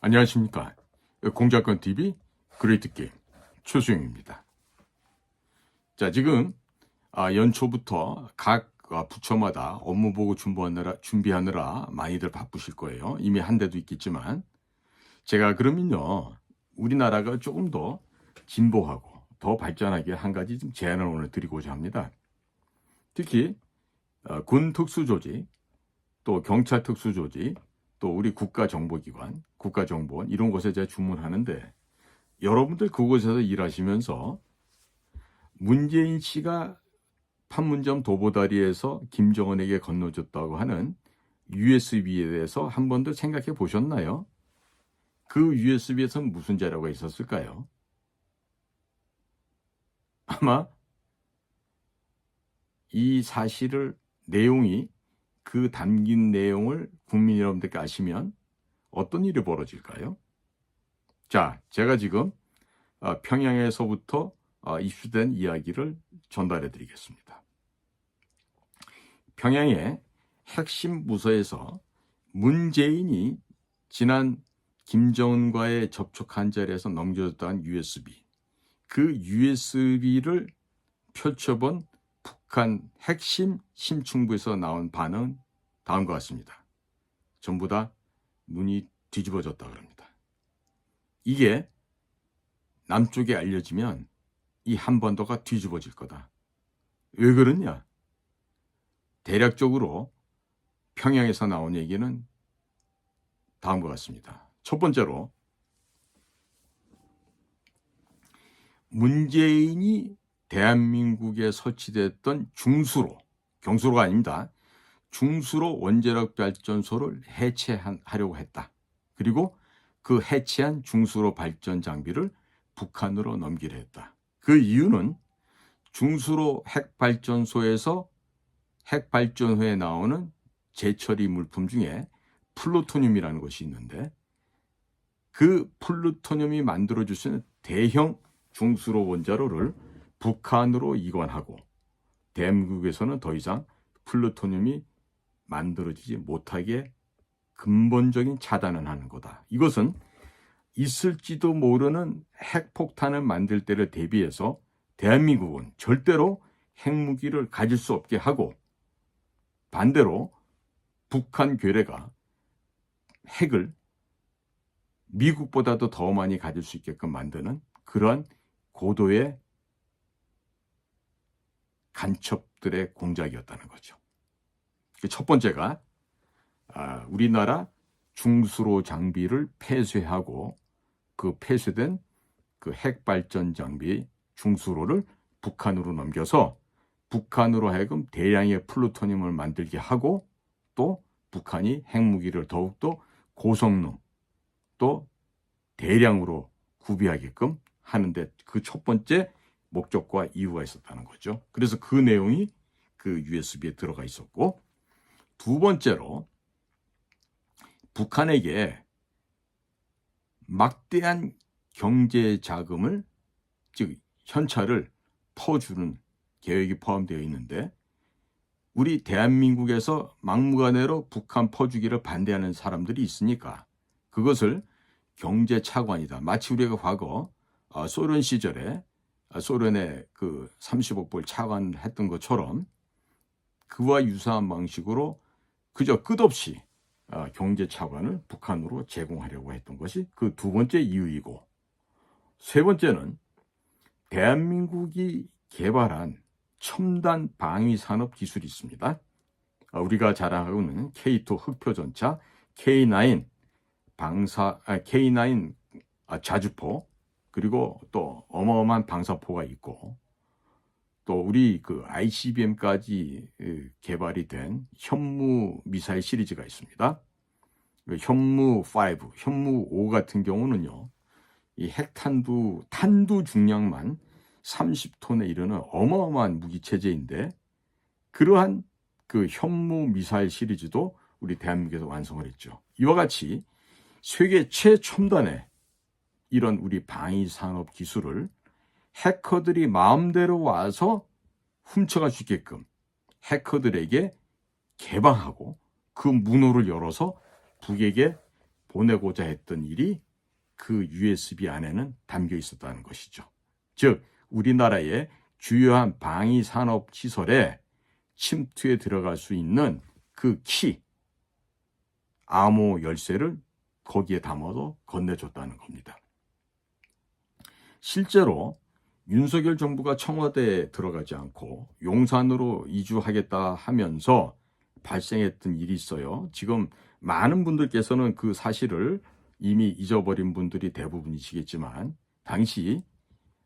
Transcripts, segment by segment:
안녕하십니까. 공작권 TV 그레이트 게임 최수영입니다. 자, 지금 아, 연초부터 각 아, 부처마다 업무 보고 준비하느라, 준비하느라 많이들 바쁘실 거예요. 이미 한 대도 있겠지만. 제가 그러면요, 우리나라가 조금 더 진보하고 더 발전하게 한 가지 좀 제안을 오늘 드리고자 합니다. 특히, 어, 군 특수조직, 또 경찰 특수조직, 또 우리 국가정보기관, 국가정보원 이런 곳에 제가 주문하는데 여러분들 그곳에서 일하시면서 문재인 씨가 판문점 도보다리에서 김정은에게 건너줬다고 하는 USB에 대해서 한 번도 생각해 보셨나요? 그 USB에서는 무슨 자료가 있었을까요? 아마 이 사실을 내용이 그 담긴 내용을 국민 여러분들께 아시면 어떤 일이 벌어질까요? 자, 제가 지금 어, 평양에서부터 어, 이슈된 이야기를 전달해 드리겠습니다. 평양의 핵심 부서에서 문재인이 지난 김정은과의 접촉한 자리에서 넘겨졌다는 USB, 그 USB를 펼쳐본 북한 핵심 심층부에서 나온 반응은 다음과 같습니다. 전부 다 눈이 뒤집어졌다 그럽니다. 이게 남쪽에 알려지면 이 한반도가 뒤집어질 거다. 왜 그러냐? 대략적으로 평양에서 나온 얘기는 다음과 같습니다. 첫 번째로 문재인이 대한민국에 설치됐던 중수로, 경수로가 아닙니다. 중수로 원자력 발전소를 해체하려고 했다. 그리고 그 해체한 중수로 발전 장비를 북한으로 넘기려 했다. 그 이유는 중수로 핵발전소에서 핵발전소에 나오는 재처리 물품 중에 플루토늄이라는 것이 있는데 그 플루토늄이 만들어줄 수 있는 대형 중수로 원자로를 북한으로 이관하고 대한민국에서는 더 이상 플루토늄이 만들어지지 못하게 근본적인 차단을 하는 거다. 이것은 있을지도 모르는 핵폭탄을 만들 때를 대비해서 대한민국은 절대로 핵무기를 가질 수 없게 하고 반대로 북한 괴뢰가 핵을 미국보다도 더 많이 가질 수 있게끔 만드는 그러한 고도의 간첩들의 공작이었다는 거죠. 첫 번째가 아, 우리나라 중수로 장비를 폐쇄하고 그 폐쇄된 그 핵발전 장비 중수로를 북한으로 넘겨서 북한으로 하여금 대량의 플루토늄을 만들게 하고 또 북한이 핵무기를 더욱더 고성능 또 대량으로 구비하게끔 하는데 그 첫 번째 목적과 이유가 있었다는 거죠. 그래서 그 내용이 그 USB에 들어가 있었고 두 번째로 북한에게 막대한 경제 자금을 즉 현찰을 퍼주는 계획이 포함되어 있는데 우리 대한민국에서 막무가내로 북한 퍼주기를 반대하는 사람들이 있으니까 그것을 경제 차관이다. 마치 우리가 과거 어, 소련 시절에 어, 소련의 그 30억 불 차관했던 것처럼 그와 유사한 방식으로 그저 끝없이 어, 경제 차관을 북한으로 제공하려고 했던 것이 그 두 번째 이유이고 세 번째는 대한민국이 개발한 첨단 방위 산업 기술이 있습니다. 어, 우리가 자랑하고 있는 K2 흑표 전차, K9 방사 아, K9 아, 자주포 그리고 또 어마어마한 방사포가 있고 또 우리 그 ICBM까지 개발이 된 현무 미사일 시리즈가 있습니다. 그 현무 5, 현무 5 같은 경우는요, 이 핵탄두 탄두 중량만 30톤에 이르는 어마어마한 무기 체제인데 그러한 그 현무 미사일 시리즈도 우리 대한민국에서 완성을 했죠. 이와 같이 세계 최첨단의 이런 우리 방위 산업 기술을 해커들이 마음대로 와서 훔쳐갈 수 있게끔 해커들에게 개방하고 그 문호를 열어서 북에게 보내고자 했던 일이 그 USB 안에는 담겨 있었다는 것이죠. 즉, 우리나라의 주요한 방위 산업 시설에 침투에 들어갈 수 있는 그 키, 암호 열쇠를 거기에 담아서 건네줬다는 겁니다. 실제로 윤석열 정부가 청와대에 들어가지 않고 용산으로 이주하겠다 하면서 발생했던 일이 있어요. 지금 많은 분들께서는 그 사실을 이미 잊어버린 분들이 대부분이시겠지만 당시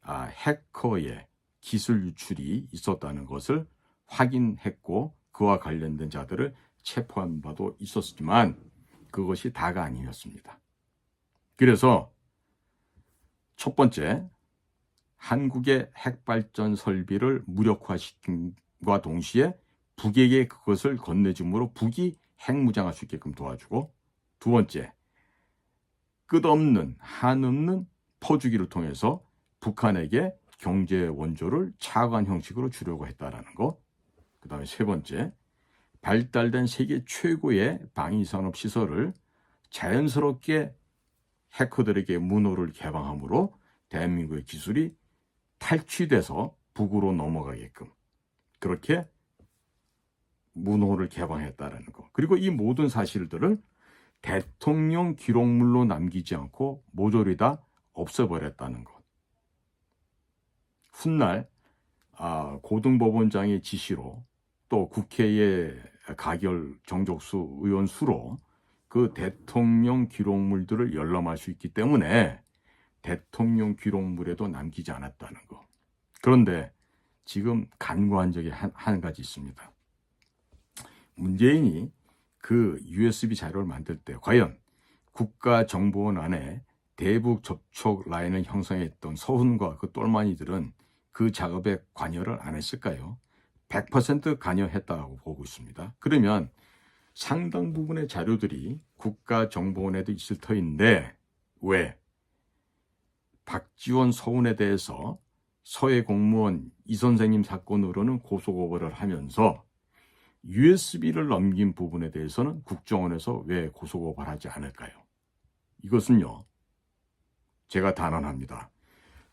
아, 해커의 기술 유출이 있었다는 것을 확인했고 그와 관련된 자들을 체포한 바도 있었지만 그것이 다가 아니었습니다. 그래서 첫 번째 한국의 핵발전 설비를 무력화시킴과 동시에 북에게 그것을 건네줌으로 북이 핵무장할 수 있게끔 도와주고 두 번째 끝없는 한없는 퍼주기를 통해서 북한에게 경제 원조를 차관 형식으로 주려고 했다라는 것. 그 다음에 세 번째, 발달된 세계 최고의 방위산업 시설을 자연스럽게 해커들에게 문호를 개방함으로 대한민국의 기술이 탈취돼서 북으로 넘어가게끔 그렇게 문호를 개방했다라는 것. 그리고 이 모든 사실들을 대통령 기록물로 남기지 않고 모조리 다 없애버렸다는 것. 훗날 아, 고등법원장의 지시로 또 국회의 가결 정족수 의원 수로 그 대통령 기록물들을 열람할 수 있기 때문에 대통령 기록물에도 남기지 않았다는 거. 그런데 지금 간과한 적이 한, 한 가지 있습니다. 문재인이 그 USB 자료를 만들 때 과연 국가정보원 안에 대북 접촉 라인을 형성했던 서훈과 그 똘마니들은 그 작업에 관여를 안 했을까요? 100% 관여했다고 보고 있습니다. 그러면 상당 부분의 자료들이 국가정보원에도 있을 터인데 왜 박지원 서훈에 대해서 서해 공무원 이 선생님 사건으로는 고소고발을 하면서 USB를 넘긴 부분에 대해서는 국정원에서 왜 고소고발하지 않을까요? 이것은요, 제가 단언합니다.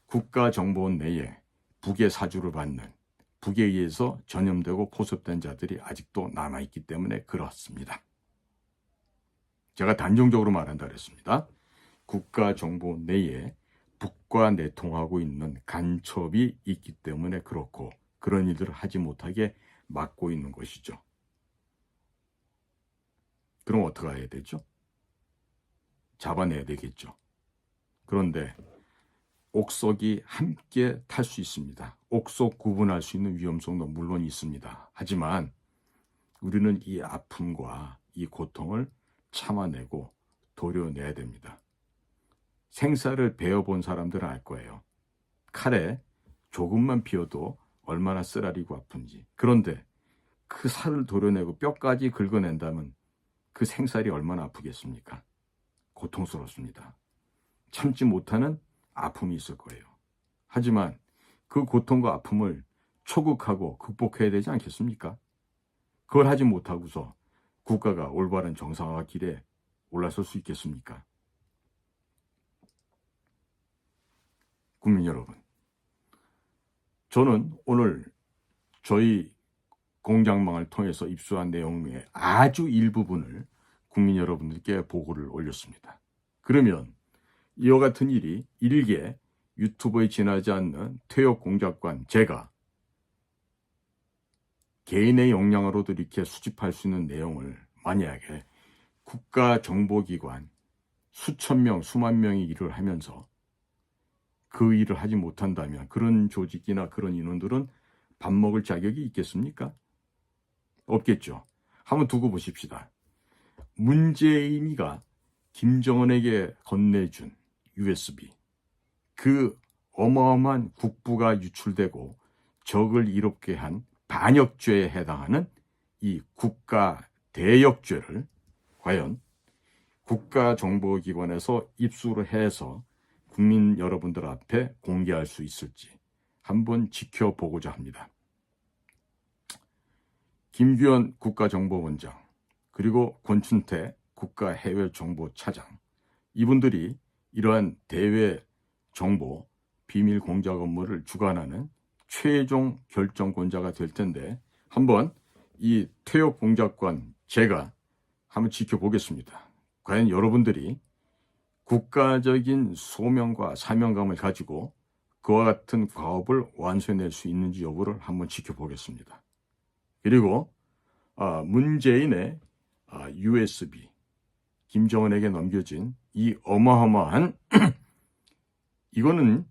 국가정보원 내에 북의 사주를 받는 북에 의해서 전염되고 포섭된 자들이 아직도 남아있기 때문에 그렇습니다. 제가 단정적으로 말한다 그랬습니다. 국가 정보원 내에 북과 내통하고 있는 간첩이 있기 때문에 그렇고 그런 일들을 하지 못하게 막고 있는 것이죠. 그럼 어떻게 해야 되죠? 잡아내야 되겠죠. 그런데 옥석이 함께 탈 수 있습니다. 옥석 구분할 수 있는 위험성도 물론 있습니다. 하지만 우리는 이 아픔과 이 고통을 참아내고 도려내야 됩니다. 생사를 베어본 사람들은 알 거예요. 칼에 조금만 비어도 얼마나 쓰라리고 아픈지. 그런데 그 살을 도려내고 뼈까지 긁어낸다면 그 생살이 얼마나 아프겠습니까? 고통스럽습니다. 참지 못하는 아픔이 있을 거예요. 하지만 그 고통과 아픔을 초극하고 극복해야 되지 않겠습니까? 그걸 하지 못하고서 국가가 올바른 정상화 길에 올라설 수 있겠습니까? 국민 여러분, 저는 오늘 저희 공장망을 통해서 입수한 내용의 아주 일부분을 국민 여러분들께 보고를 올렸습니다. 그러면 이와 같은 일이 일개 유튜브에 지나지 않는 퇴역 공작관 제가 개인의 역량으로도 이렇게 수집할 수 있는 내용을 만약에 국가정보기관 수천 명, 수만 명이 일을 하면서 그 일을 하지 못한다면 그런 조직이나 그런 인원들은 밥 먹을 자격이 있겠습니까? 없겠죠. 한번 두고 보십시다. 문재인이가 김정은에게 건네준 USB 그 어마어마한 국부가 유출되고 적을 이롭게 한 반역죄에 해당하는 이 국가 대역죄를 과연 국가정보기관에서 입수를 해서 국민 여러분들 앞에 공개할 수 있을지 한번 지켜보고자 합니다. 김규현 국가정보원장 그리고 권춘태 국가해외정보차장 이분들이 이러한 대외 정보 비밀 공작 업무를 주관하는 최종 결정권자가 될 텐데 한번 이 퇴역 공작관 제가 한번 지켜보겠습니다. 과연 여러분들이 국가적인 소명과 사명감을 가지고 그와 같은 과업을 완수해낼 수 있는지 여부를 한번 지켜보겠습니다. 그리고 아, 문재인의 아, USB 김정은에게 넘겨진 이 어마어마한 이거는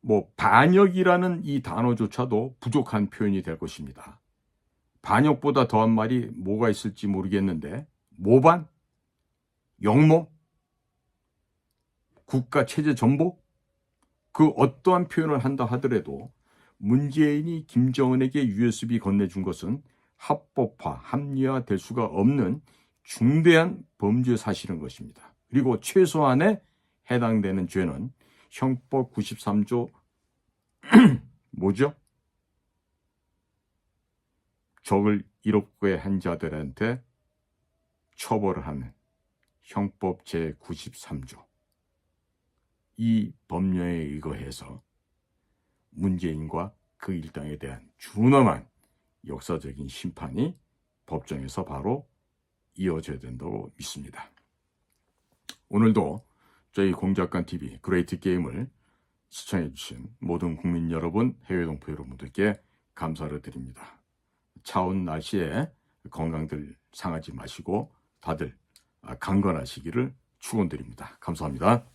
뭐 반역이라는 이 단어조차도 부족한 표현이 될 것입니다. 반역보다 더한 말이 뭐가 있을지 모르겠는데 모반, 영모, 국가 체제 전복 그 어떠한 표현을 한다 하더라도 문재인이 김정은에게 USB 건네준 것은 합법화, 합리화 될 수가 없는 중대한 범죄 사실인 것입니다. 그리고 최소한에 해당되는 죄는 형법 93조 뭐죠? 적을 이롭게 한 자들한테 처벌을 하는 형법 제 93조 이 법령에 의거해서 문재인과 그 일당에 대한 준엄한 역사적인 심판이 법정에서 바로 이어져야 된다고 믿습니다. 오늘도 저희 공작관 TV 그레이트 게임을 시청해 주신 모든 국민 여러분, 해외 동포 여러분들께 감사를 드립니다. 차운 날씨에 건강들 상하지 마시고 다들 강건하시기를 축원드립니다. 감사합니다.